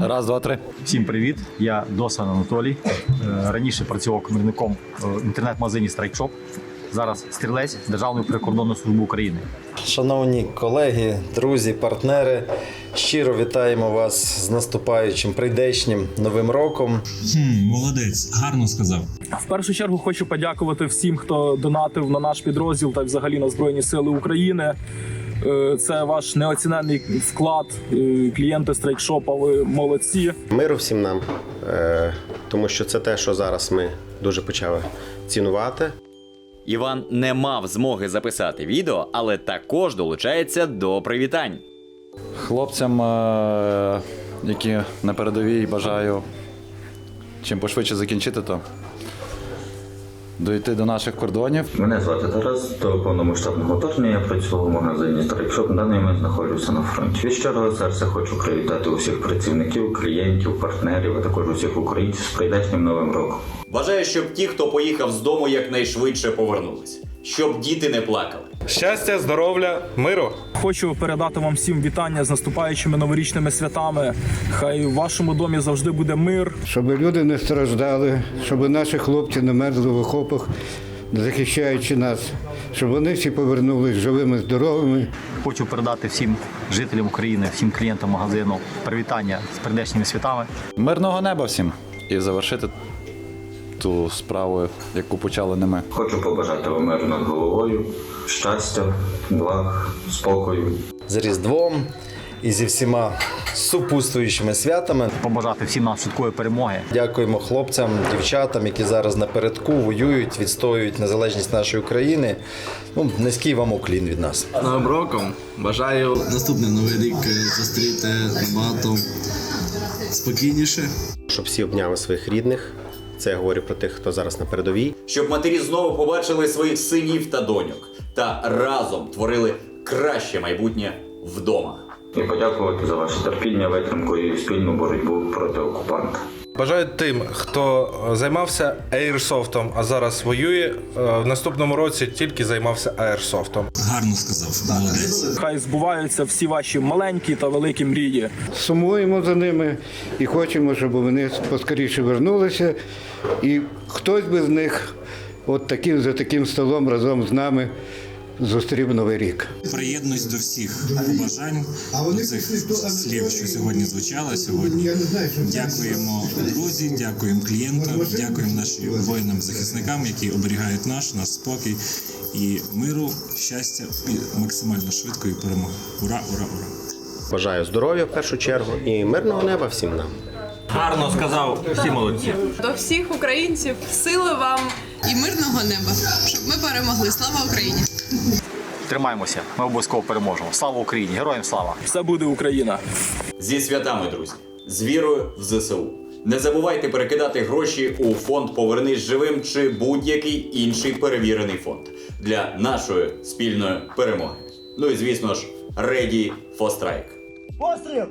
Раз, два, три. Всім привіт! Я Досан Анатолій. Е, Раніше працював комірником в інтернет-магазині Страйкшоп. Зараз стрілець Державної прикордонної служби України. Шановні колеги, друзі, партнери, щиро вітаємо вас з наступаючим прийдешнім новим роком. Хм, молодець, гарно сказав. В першу чергу хочу подякувати всім, хто донатив на наш підрозділ та взагалі на Збройні Сили України. Е, Це ваш неоціненний вклад. Е, Клієнти страйкшопа, ви молодці. Миру всім нам, е, тому що це те, що зараз ми дуже почали цінувати. Іван не мав змоги записати відео, але також долучається до привітань. Хлопцям, які на передовій бажаю чим пошвидше закінчити, то дойти до наших кордонів. Мене звати Тарас. До повномасштабного вторгнення я працював у магазині Старикшоп. На даний момент знаходжуся на фронті. Від щирого серця хочу привітати усіх працівників, клієнтів, партнерів, а також усіх українців з прийдешнім новим роком. Бажаю, щоб ті, хто поїхав з дому, якнайшвидше повернулися, щоб діти не плакали. Щастя, здоров'я, миру. Хочу передати вам всім вітання з наступаючими новорічними святами. Хай в вашому домі завжди буде мир. щоб люди не страждали, щоб наші хлопці не мерзли в окопах, захищаючи нас, щоб вони всі повернулись живими, здоровими. Хочу передати всім жителям України, всім клієнтам магазину привітання з прийдешніми святами. Мирного неба всім і завершити ту справу, яку почали не ми. Хочу побажати вам миру над головою, щастя, благ, спокою. З Різдвом і зі всіма супутствуючими святами. Побажати всім нам швидкої перемоги. Дякуємо хлопцям, дівчатам, які зараз напередку воюють, відстоюють незалежність нашої України. Ну, низький вам уклін від нас. Новим роком бажаю наступний новий рік е, зустріти набагато спокійніше. Щоб всі обняли своїх рідних. Це я говорю про тих, хто зараз на передовій. Щоб матері знову побачили своїх синів та доньок та разом творили краще майбутнє вдома. І подякувати за ваше терпіння, витримку і спільну боротьбу проти окупанта. Бажаю тим, хто займався аірсофтом, а зараз воює. е, В наступному році тільки займався аірсофтом. Гарно сказав, молодець. Хай збуваються всі ваші маленькі та великі мрії. Сумуємо за ними і хочемо, щоб вони поскоріше вернулися. І хтось би з них, от таким за таким столом разом з нами, зустрів Новий рік. Приєднуюсь до всіх побажань до цих слів, що сьогодні звучало сьогодні. Дякуємо друзі, дякуємо клієнтам, дякуємо нашим воїнам-захисникам, які оберігають наш, наш спокій і миру, щастя і максимально швидкої перемоги. Ура, ура, ура! Бажаю здоров'я в першу чергу і мирного неба всім нам. Гарно сказав, всі молодці. До всіх українців сили вам і мирного неба, щоб ми перемогли. Слава Україні! Тримаємося, ми обов'язково переможемо. Слава Україні! Героям слава! Все буде Україна. Зі святами, друзі, з вірою в ЗСУ. Не забувайте перекидати гроші у фонд Повернись живим чи будь-який інший перевірений фонд для нашої спільної перемоги. Ну і звісно ж, Ready for Strike. Постріл!